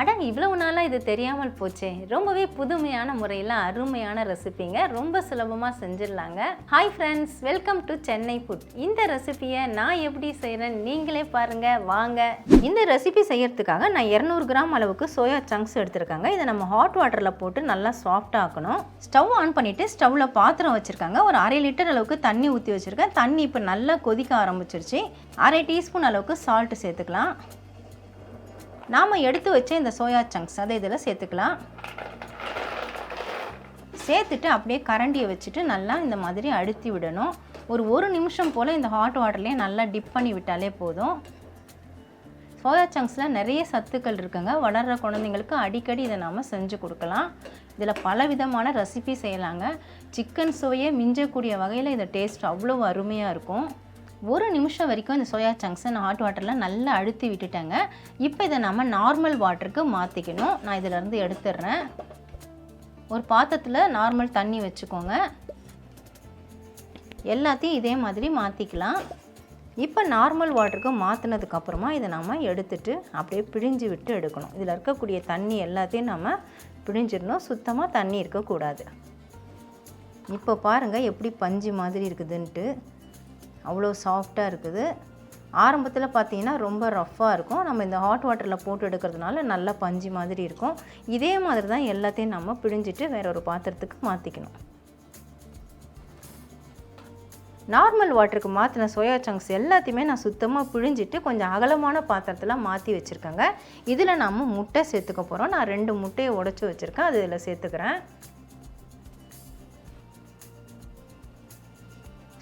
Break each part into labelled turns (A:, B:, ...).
A: அட இவ்வளவு நாளாக இது தெரியாமல் போச்சே. ரொம்பவே புதுமையான முறையில் அருமையான ரெசிபிங்க. ரொம்ப சுலபமாக செஞ்சிடலாங்க. Hi friends welcome to Chennai food இந்த ரெசிபியை நான் எப்படி செய்கிறேன் நீங்களே பாருங்க. வாங்க. இந்த ரெசிபி செய்யறதுக்காக நான் இரநூறு கிராம் அளவுக்கு சோயா சங்க்ஸ் எடுத்திருக்காங்க. இதை நம்ம ஹாட் வாட்டரில் போட்டு நல்லா சாஃப்ட் ஆக்கணும். ஸ்டவ் ஆன் பண்ணிவிட்டு ஸ்டவ்வில் பாத்திரம் வச்சுருக்காங்க. ஒரு அரை லிட்டர் அளவுக்கு தண்ணி ஊற்றி வச்சுருக்கேன். தண்ணி இப்போ நல்லா கொதிக்க ஆரம்பிச்சிருச்சு. அரை டீஸ்பூன் அளவுக்கு சால்ட்டு சேர்த்துக்கலாம். நாம் எடுத்து வச்ச இந்த சோயா சங்க்ஸ் அதை இதில் சேர்த்துக்கலாம். சேர்த்துட்டு அப்படியே கரண்டியை வச்சுட்டு நல்லா இந்த மாதிரி அழுத்தி விடணும். ஒரு ஒரு நிமிஷம் போல் இந்த ஹாட் வாட்டர்லேயே நல்லா டிப் பண்ணி விட்டாலே போதும். சோயா சங்க்ஸில் நிறைய சத்துக்கள் இருக்குங்க. வளர்கிற குழந்தைங்களுக்கு அடிக்கடி இதை நாம் செஞ்சு கொடுக்கலாம். இதில் பல விதமான ரெசிபி செய்யலாங்க. சிக்கன் சோயை மிஞ்சக்கூடிய வகையில் இதை டேஸ்ட் அவ்வளோ அருமையாக இருக்கும். ஒரு நிமிஷம் வரைக்கும் இந்த சோயா சங்க்ஸை நான் ஹாட் வாட்டரில் நல்லா அழுத்தி விட்டுட்டேங்க. இப்போ இதை நம்ம நார்மல் வாட்டருக்கு மாற்றிக்கணும் நான் இதிலேருந்து எடுத்துடுறேன். ஒரு பாத்திரத்தில் நார்மல் தண்ணி வச்சுக்கோங்க. எல்லாத்தையும் இதே மாதிரி மாற்றிக்கலாம் இப்போ நார்மல் வாட்டருக்கு மாற்றினதுக்கப்புறமா இதை நம்ம எடுத்துட்டு அப்படியே பிழிஞ்சு விட்டு எடுக்கணும். இதில் இருக்கக்கூடிய தண்ணி எல்லாத்தையும் நம்ம பிழிஞ்சிடணும். சுத்தமாக தண்ணி இருக்கக்கூடாது. இப்போ பாருங்கள் எப்படி பஞ்சு மாதிரி இருக்குதுன்ட்டு. அவ்வளோ சாஃப்டாக இருக்குது. ஆரம்பத்தில் பார்த்தீங்கன்னா ரொம்ப ரஃப்பாக இருக்கும். நம்ம இந்த ஹாட் வாட்டரில் போட்டு எடுக்கிறதுனால நல்லா பஞ்சு மாதிரி இருக்கும். இதே மாதிரி தான் எல்லாத்தையும் நம்ம பிழிஞ்சிட்டு வேற ஒரு பாத்திரத்துக்கு மாற்றிக்கணும் நார்மல் வாட்டருக்கு மாற்றின சோயா சங்க்ஸ் எல்லாத்தையுமே நான் சுத்தமாக பிழிஞ்சிட்டு கொஞ்சம் அகலமான பாத்திரத்தில் மாற்றி வச்சுருக்கேங்க. இதில் நம்ம முட்டை சேர்த்துக்க போகிறோம் நான் ரெண்டு முட்டையை உடச்சி வச்சுருக்கேன். அது இதில் சேர்த்துக்கிறேன்.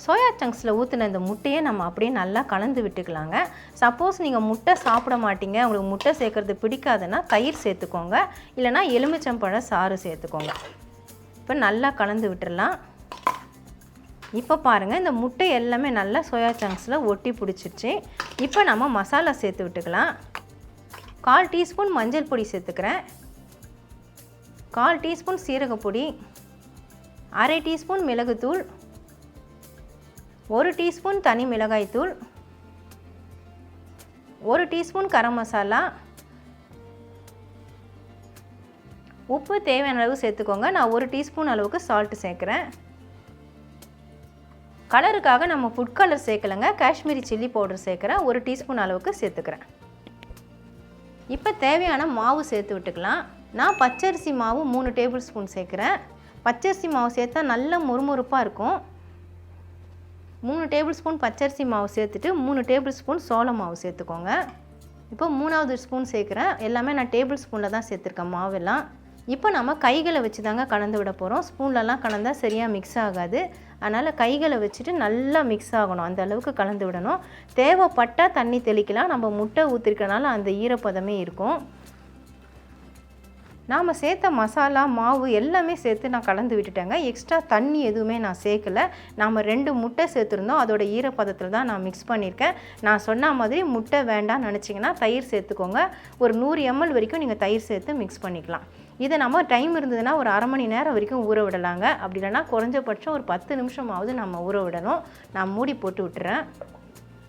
A: சோயா சங்க்ஸில் ஊற்றின இந்த முட்டையை நம்ம அப்படியே நல்லா கலந்து விட்டுக்கலாங்க. சப்போஸ் நீங்கள் முட்டை சாப்பிட மாட்டீங்க உங்களுக்கு முட்டை சேர்க்குறது பிடிக்காதுன்னா தயிர் சேர்த்துக்கோங்க. இல்லைனா எலுமிச்சம்பழம் சாறு சேர்த்துக்கோங்க. இப்போ நல்லா கலந்து விட்டுடலாம் இப்போ பாருங்கள் இந்த முட்டை எல்லாமே நல்லா சோயா சங்க்ஸில் ஒட்டி பிடிச்சிருச்சு. இப்போ நம்ம மசாலா சேர்த்து விட்டுக்கலாம். கால் டீஸ்பூன் மஞ்சள் பொடி சேர்த்துக்கிறேன். கால் டீஸ்பூன் சீரகப்பொடி. அரை டீஸ்பூன் மிளகுத்தூள். ஒரு டீஸ்பூன் தனி மிளகாய்த்தூள் ஒரு டீஸ்பூன் கரம் மசாலா உப்பு தேவையான அளவு சேர்த்துக்கோங்க. நான் ஒரு டீஸ்பூன் அளவுக்கு சால்ட்டு சேர்க்குறேன். கலருக்காக நம்ம ஃபுட் கலர் சேர்க்கலைங்க. காஷ்மீரி சில்லி பவுடர் சேர்க்குறேன். ஒரு டீஸ்பூன் அளவுக்கு சேர்த்துக்கிறேன். இப்போ தேவையான மாவு சேர்த்து விட்டுக்கலாம். நான் பச்சரிசி மாவு மூணு டேபிள் ஸ்பூன் சேர்க்குறேன். பச்சரிசி மாவு சேர்த்தா நல்ல முறுமுறுப்பாக இருக்கும். மூணு டேபிள் ஸ்பூன் பச்சரிசி மாவு சேர்த்துட்டு மூணு டேபிள் ஸ்பூன் சோள மாவு சேர்த்துக்கோங்க. இப்போ மூணாவது ஸ்பூன் சேர்க்குறேன். எல்லாமே நான் டேபிள் ஸ்பூனில் தான் சேர்த்துருக்கேன் மாவெல்லாம். இப்போ நம்ம கைகளை வச்சு தாங்க கலந்து விட போகிறோம் ஸ்பூன்லலாம் கலந்தால் சரியாக மிக்ஸ் ஆகாது. அதனால் கைகளை வச்சுட்டு நல்லா மிக்ஸ் ஆகணும். அந்த அளவுக்கு கலந்து விடணும். தேவைப்பட்டால் தண்ணி தெளிக்கலாம். நம்ம முட்டை ஊற்றிருக்கனால அந்த ஈரப்பதமே இருக்கும். நாம் சேர்த்த மசாலா மாவு எல்லாமே சேர்த்து நான் கலந்து விட்டுட்டேங்க. எக்ஸ்ட்ரா தண்ணி எதுவுமே நான் சேர்க்கல. நாம் ரெண்டு முட்டை சேர்த்துருந்தோம். அதோட ஈரப்பதத்தில் தான் நான் மிக்ஸ் பண்ணியிருக்கேன் நான் சொன்ன மாதிரி முட்டை வேண்டாம்னு நினச்சிங்கன்னா தயிர் சேர்த்துக்கோங்க. ஒரு நூறு எம்எல் வரைக்கும் நீங்கள் தயிர் சேர்த்து மிக்ஸ் பண்ணிக்கலாம். இதை நம்ம டைம் இருந்ததுன்னா ஒரு அரை மணி நேரம் வரைக்கும் ஊற விடலாங்க. அப்படி இல்லைன்னா குறைஞ்சபட்சம் ஒரு பத்து நிமிஷமாவது நம்ம ஊற விடணும். நான் மூடி போட்டு விட்டுறேன்.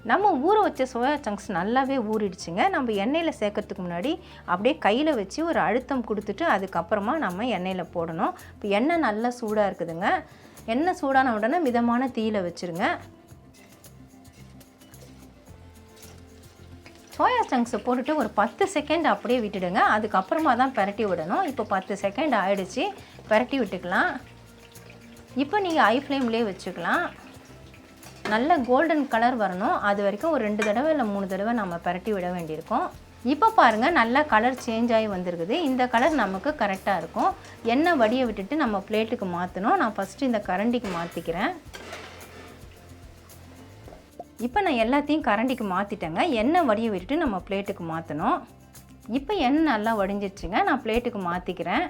A: நம்ம ஊற வச்ச சோயா சங்க்ஸ் நல்லாவே ஊறிடுச்சுங்க. நம்ம எண்ணெயில் சேர்க்கறதுக்கு முன்னாடி அப்படியே கையில் வச்சு ஒரு அழுத்தம் கொடுத்துட்டு அதுக்கப்புறமா நம்ம எண்ணெயில் போடணும். இப்போ எண்ணெய் நல்லா சூடாக இருக்குதுங்க. எண்ணெய் சூடான உடனே மிதமான தீயில் வச்சுருங்க. சோயா சங்க்ஸை போட்டுட்டு ஒரு பத்து செகண்ட் அப்படியே விட்டுடுங்க. அதுக்கப்புறமா தான் பரட்டி விடணும். இப்போ பத்து செகண்ட் ஆயிடுச்சு. பரட்டி விட்டுக்கலாம். இப்போ நீங்கள் ஐ ஃப்ளேம்லேயே வச்சுக்கலாம். நல்ல கோல்டன் கலர் வரணும். அது வரைக்கும் ஒரு ரெண்டு தடவை இல்லை மூணு தடவை நம்ம பரட்டி விட வேண்டியிருக்கும். இப்போ பாருங்கள் நல்லா கலர் சேஞ்ச் ஆகி வந்திருக்குது. இந்த கலர் நமக்கு கரெக்டாக இருக்கும். எண்ணெய் வடியை விட்டுட்டு நம்ம பிளேட்டுக்கு மாற்றணும் நான் ஃபஸ்ட்டு இந்த கரண்டிக்கு மாற்றிக்கிறேன் இப்போ நான் எல்லாத்தையும் கரண்டிக்கு மாற்றிட்டேங்க எண்ணெய் வடியை விட்டுட்டு நம்ம பிளேட்டுக்கு மாற்றணும் இப்போ எண்ணெய் நல்லா வடிஞ்சிருச்சுங்க. நான் பிளேட்டுக்கு மாற்றிக்கிறேன்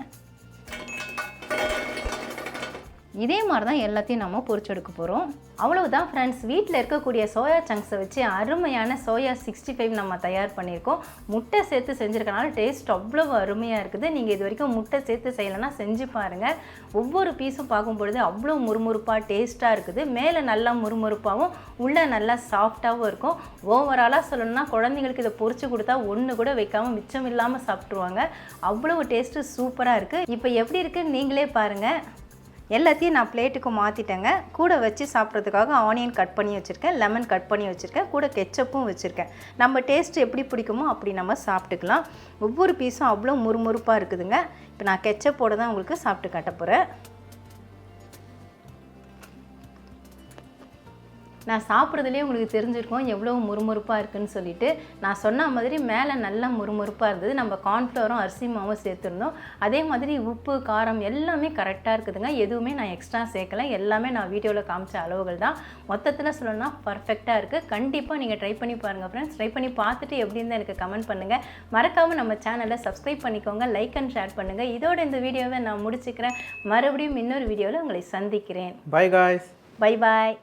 A: இதே மாதிரி தான் எல்லாத்தையும் நம்ம பொறிச்செடுக்க போகிறோம் அவ்வளவுதான் ஃப்ரெண்ட்ஸ் வீட்டில் இருக்கக்கூடிய சோயா சங்க்ஸை வச்சு அருமையான சோயா சிக்ஸ்டி ஃபைவ் நம்ம தயார் பண்ணியிருக்கோம். முட்டை சேர்த்து செஞ்சுருக்கனால டேஸ்ட் அவ்வளோ அருமையாக இருக்குது. நீங்கள் இது வரைக்கும் முட்டை சேர்த்து செய்யலைன்னா செஞ்சு பாருங்கள் ஒவ்வொரு பீஸும் பார்க்கும் பொழுது அவ்வளோ முறுமுறுப்பாக டேஸ்ட்டாக இருக்குது. மேலே நல்லா முறுமுறுப்பாகவும் உள்ளே நல்லா சாஃப்டாகவும் இருக்கும். ஓவராலாக சொல்லணும்னா குழந்தைங்களுக்கு இதை பொறிச்சு கொடுத்தா ஒன்று கூட வைக்காமல் மிச்சம் இல்லாமல் சாப்பிட்ருவாங்க அவ்வளோ டேஸ்ட்டு சூப்பராக இருக்குது இப்போ எப்படி இருக்குன்னு நீங்களே பாருங்கள் எல்லாத்தையும் நான் பிளேட்டுக்கு மாற்றிட்டேங்க கூட வச்சு சாப்பிட்றதுக்காக ஆனியன் கட் பண்ணி வச்சுருக்கேன் லெமன் கட் பண்ணி வச்சுருக்கேன் கூட கெச்சப்பும் வச்சுருக்கேன். நம்ம டேஸ்ட் எப்படி பிடிக்குமோ அப்படி நம்ம சாப்பிட்டுக்கலாம். ஒவ்வொரு பீஸும் அவ்வளோ முறுமுறுப்பாக இருக்குதுங்க. இப்போ நான் கெச்சப்போடு தான் உங்களுக்கு சாப்பிட்டு காட்ட போகிறேன் நான் சாப்பிட்றதுலேயே உங்களுக்கு தெரிஞ்சிருக்கும் எவ்வளோ முறுமுறுப்பாக இருக்குன்னு சொல்லிட்டு. நான் சொன்ன மாதிரி மேலே நல்லா முறுமுறுப்பாக இருந்தது. நம்ம கார்ன்ஃப்ளவரும் அரிசி மாவும் சேர்த்துருந்தோம். அதே மாதிரி உப்பு காரம் எல்லாமே கரெக்டாக இருக்குதுங்க. எதுவுமே நான் எக்ஸ்ட்ரா சேர்க்கல. எல்லாமே நான் வீடியோவில் காமிச்ச அளவுகள் தான். மொத்தத்தில் சொல்லணும்னா பர்ஃபெக்டாக இருக்குது கண்டிப்பாக நீங்கள் ட்ரை பண்ணி பாருங்கள் ஃப்ரெண்ட்ஸ் ட்ரை பண்ணி பார்த்துட்டு எப்படி இருந்தால் எனக்கு கமெண்ட் பண்ணுங்கள் மறக்காமல் நம்ம சேனலை சப்ஸ்கிரைப் பண்ணிக்கோங்க. லைக் அண்ட் ஷேர் பண்ணுங்கள் இதோட இந்த வீடியோவை நான் முடிச்சுக்கிறேன். மறுபடியும் இன்னொரு வீடியோவில் உங்களை சந்திக்கிறேன்.
B: Bye guys.
A: Bye bye